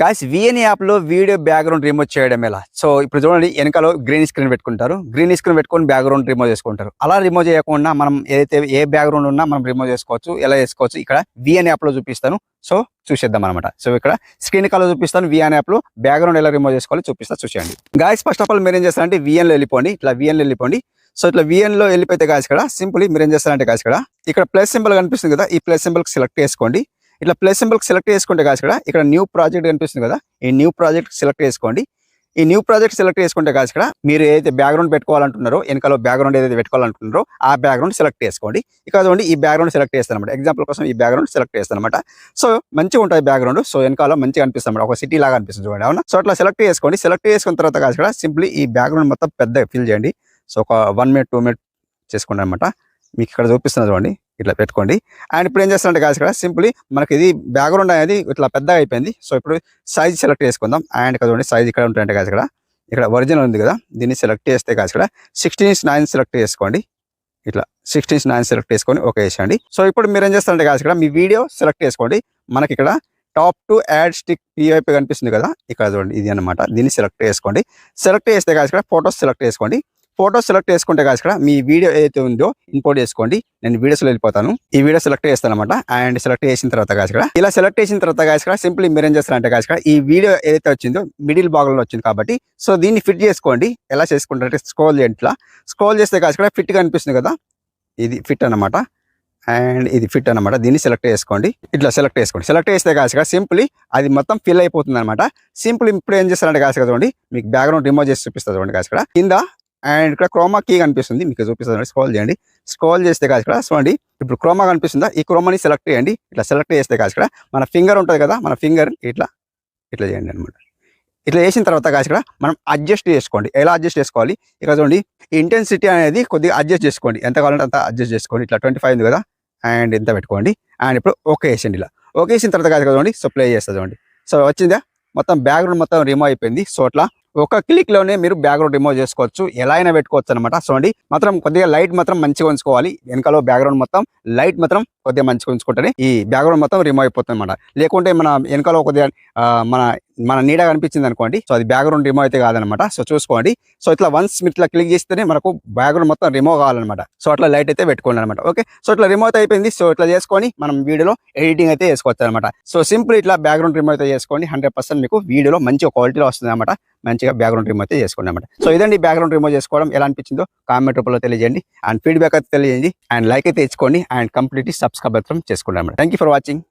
Guys VN యాప్లో video background remove చేయడం ఎలా? సో ఇప్పుడు చూడండి వెనకాల గ్రీన్ స్క్రీన్ పెట్టుకుంటారు. గ్రీన్ స్క్రీన్ పెట్టుకొని బ్యాక్గ్రౌండ్ రిమూవ్ చేసుకుంటారు. అలా రిమూవ్ చేయకుండా మనం ఏదైతే ఏ బ్యాక్గ్రౌండ్ ఉన్నా మనం రిమూవ్ చేసుకోవచ్చు. ఎలా చేసుకోవచ్చు? ఇక్కడ విఎన్ యాప్లో చూపిస్తాను. సో చూసేద్దాం అనమాట సో ఇక్కడ స్క్రీన్ కాల్ చూపిస్తాను. విఎన్ యాప్లో బ్యాక్గ్రౌండ్ ఎలా రిమూవ్ చేసుకోవాలో చూపిస్తా చూసేయండి. గాయస్ ఫస్ట్ ఆఫ్ ఆల్ మీరు ఏం చేస్తారంటే విఎన్లో వెళ్ళిపోండి. ఇట్లా విఎన్లో వెళ్ళిపోండి. సో ఇట్లా విఎన్లో వెళ్ళిపోతే గాయస్ ఇక్కడ సింపుల్ మీరు ఏం చేస్తారంటే గాయస్ ఇక్కడ ఇక్కడ ప్లస్ సింబల్ కనిపిస్తుంది కదా ఈ ప్లస్ సింబల్ సెలెక్ట్ చేసుకోండి. ఇట్లా ప్లస్ సింబల్ సెలెక్ట్ చేసుకుంటే కాదు ఇక్కడ. ఇక్కడ న్యూ ప్రాజెక్ట్ కనిపిస్తుంది కదా. ఈ న్యూ ప్రాజెక్ట్ సెలెక్ట్ చేసుకోండి. ఈ న్యూ ప్రాజెక్ట్ సెలెక్ట్ చేసుకుంటే కాదు ఇక్కడ మీరు ఏదైతే బ్యాక్గ్రౌండ్ పెట్టుకోవాలంటున్నారో వెనకాల బ్యాక్గ్రౌండ్ ఏదైతే పెట్టుకోవాలంటున్నారో ఆ బ్యాక్గ్రౌండ్ సెలెక్ట్ చేసుకోండి. ఇక చూడండి ఈ బ్యాక్గ్రౌండ్ సెలెక్ట్ చేస్తాను అనమాట ఎగ్జాంపుల్ కోసం ఈ బ్యాక్గ్రౌండ్ సెలెక్ట్ చేస్తాను అనమాట సో మంచిగా ఉంటుంది బ్యాక్గ్రౌండ్ సో వెనకాల మంచిగా అనిపిస్తుంది అనమాట ఒక సిటీ లాగా అనిపిస్తుంది చూడండి. అవునా? సో అట్లా సెలెక్ట్ చేసుకోండి. సెలెక్ట్ చేసుకున్న తర్వాత కాదు ఇక్కడ సింప్లీ ఈ బ్యాక్గ్రౌండ్ మొత్తం పెద్దగా ఫిల్ చేయండి. సో ఒక వన్ మినిట్ టూ మినిట్ చేసుకోండి అనమాట మీకు ఇక్కడ చూపిస్తున్నా చూడండి. ఇట్లా పెట్టుకోండి. అండ్ ఇప్పుడు ఏం చేస్తారంటే కాదు ఇక్కడ సింప్లీ మనకి ఇది బ్యాక్గ్రౌండ్ అనేది ఇట్లా పెద్దగా అయిపోయింది. సో ఇప్పుడు సైజ్ సెలెక్ట్ చేసుకుందాం. అండ్ కదండి చూడండి సైజ్ ఇక్కడ ఉంటాయంటే కాదు ఇక్కడ. ఇక్కడ ఒరిజినల్ ఉంది కదా. దీన్ని సెలెక్ట్ చేస్తే కాదు ఇక్కడ సిక్స్టీన్ నైన్ సెలెక్ట్ చేసుకోండి. ఇట్లా సిక్స్టీన్ నైన్ సెలెక్ట్ చేసుకొని ఓకే వేసేయండి సో ఇప్పుడు మీరు ఏం చేస్తారంటే కాదు ఇక్కడ మీ వీడియో సెలెక్ట్ చేసుకోండి. మనకి ఇక్కడ టాప్ టు యాడ్ స్టిక్ పివైపు కనిపిస్తుంది కదా. ఇక్కడ చూడండి ఇది అన్నమాట. దీన్ని సెలెక్ట్ చేసుకోండి. సెలెక్ట్ చేస్తే కాదు ఇక్కడ ఫోటోస్ సెలెక్ట్ చేసుకోండి. ఫోటో సెలెక్ట్ చేసుకుంటే కాదు ఇక్కడ మీ వీడియో ఏదైతే ఉందో ఇంపోర్ట్ చేసుకోండి. నేను వీడియోస్లో వెళ్ళిపోతాను. ఈ వీడియో సెలెక్ట్ చేస్తాను అనమాట అండ్ సెలెక్ట్ చేసిన తర్వాత కాదు ఇక్కడ ఇలా సెలెక్ట్ చేసిన తర్వాత కాదు ఇక్కడ సింప్లీ మీరు ఏం చేస్తారంటే కాదు ఇక్కడ ఈ వీడియో ఏదైతే వచ్చిందో మిడిల్ భాగంలో వచ్చింది కాబట్టి సో దీన్ని ఫిట్ చేసుకోండి. ఎలా చేసుకుంటారంటే స్క్రోల్ చేయండి స్క్రోల్ చేస్తే కాదు ఇక్కడ ఫిట్ కనిపిస్తుంది కదా? ఇది ఫిట్ అన్నమాట. అండ్ ఇది ఫిట్ అన్నమాట. దీన్ని సెలెక్ట్ చేసుకోండి. ఇట్లా సెలెక్ట్ చేసుకోండి. సెలెక్ట్ చేస్తే కాదు సింప్లీ అది మొత్తం ఫిల్ అయిపోతుంది అనమాట సింపుల్ ఇప్పుడు ఏం చేస్తారంటే కాదు చూడండి. మీకు బ్యాక్గ్రౌండ్ రిమూవ్ చేసి చూపిస్తుంది చూడండి కాదు ఇక్కడ. కింద అండ్ ఇక్కడ క్రోమా కీ కనిపిస్తుంది. మీకు చూపిస్తుంది స్క్రోల్ చేయండి. స్క్రోల్ చేస్తే కాదు ఇక్కడ చూడండి. ఇప్పుడు క్రోమా కనిపిస్తుందా? ఈ క్రోమాని సెలెక్ట్ చేయండి. ఇట్లా సెలెక్ట్ చేస్తే కాదు ఇక్కడ మన ఫింగర్ ఉంటుంది కదా మన ఫింగర్ ఇట్లా ఇట్లా చేయండి అనమాట ఇట్లా చేసిన తర్వాత కాదు ఇక్కడ మనం అడ్జస్ట్ చేసుకోండి. ఎలా అడ్జస్ట్ చేసుకోవాలి? ఇక్కడ చూడండి. ఇంటెన్సిటీ అనేది కొద్దిగా అడ్జస్ట్ చేసుకోండి. ఎంత కావాలంటే అంత అడ్జస్ట్ చేసుకోండి. ఇట్లా ట్వంటీ ఫైవ్ ఉంది కదా అండ్ ఇంత పెట్టుకోండి. అండ్ ఇప్పుడు ఓకే వేసండి ఇలా. ఓకే వేసిన తర్వాత కాదు చూడండి. సో ప్లే చేస్తుంది చూడండి. సో వచ్చిందా? మొత్తం బ్యాక్గ్రౌండ్ మొత్తం రిమూవ్ అయిపోయింది. సో అట్లా ఒక క్లిక్లోనే మీరు బ్యాక్గ్రౌండ్ రిమూవ్ చేసుకోవచ్చు. ఎలా అయినా పెట్టుకోవచ్చు అనమాట చూడండి మాత్రం కొద్దిగా లైట్ మాత్రం మంచిగా ఉంచుకోవాలి. వెనకాల బ్యాక్గ్రౌండ్ మొత్తం లైట్ మాత్రం కొద్దిగా మంచిగా ఉంచుకుంటేనే ఈ బ్యాక్గ్రౌండ్ మొత్తం రిమూవ్ అయిపోతుంది అనమాట లేకుంటే మన వెనకాల కొద్దిగా ఆ, మన మన నీడ కనిపించింది అనుకోండి. సో అది బ్యాక్గ్రౌండ్ రిమూవ్ అయితే కాదనమాట. సో చూసుకోండి. సో ఇట్లా వన్స్ మీరు ఇట్లా క్లిక్ చేస్తేనే మనకు బ్యాక్గ్రౌండ్ మొత్తం రిమూవ్ కావాలన్నమాట. సో అట్లా లైట్ అయితే పెట్టుకోండి అనమాట ఓకే? సో ఇట్లా రిమూవ్ అయిపోయింది. సో ఇట్లా చేసుకొని మనం వీడియోలో ఎడిటింగ్ అయితే చేసుకోవచ్చు అనమాట సో సింపుల్ ఇట్లా బ్యాక్గ్రౌండ్ రిమూవ్ అయితే చేసుకోండి. హండ్రెడ్ పర్సెంట్ మీకు వీడియోలో మంచి క్వాలిటీలో వస్తుంది అనమాట మంచిగా బ్యాక్గ్రౌండ్ రిమూవ్ అయితే చేసుకోండి అనమాట సో ఇదండి బ్యాక్గ్రౌండ్ రిమూవ్ చేసుకోవడం. ఎలా అనిపించిందో కామెంట్ రూపంలో తెలియజేయండి. అండ్ ఫీడ్బ్యాక్ అయితే తెలియజేయండి. అండ్ లైక్ అయితే తెచ్చుకోండి. అండ్ కంప్లీట్లీ సబ్స్క్రైబ్ అయితే చేసుకోండి అనమాట థ్యాంక్ ఫర్ వాచింగ్.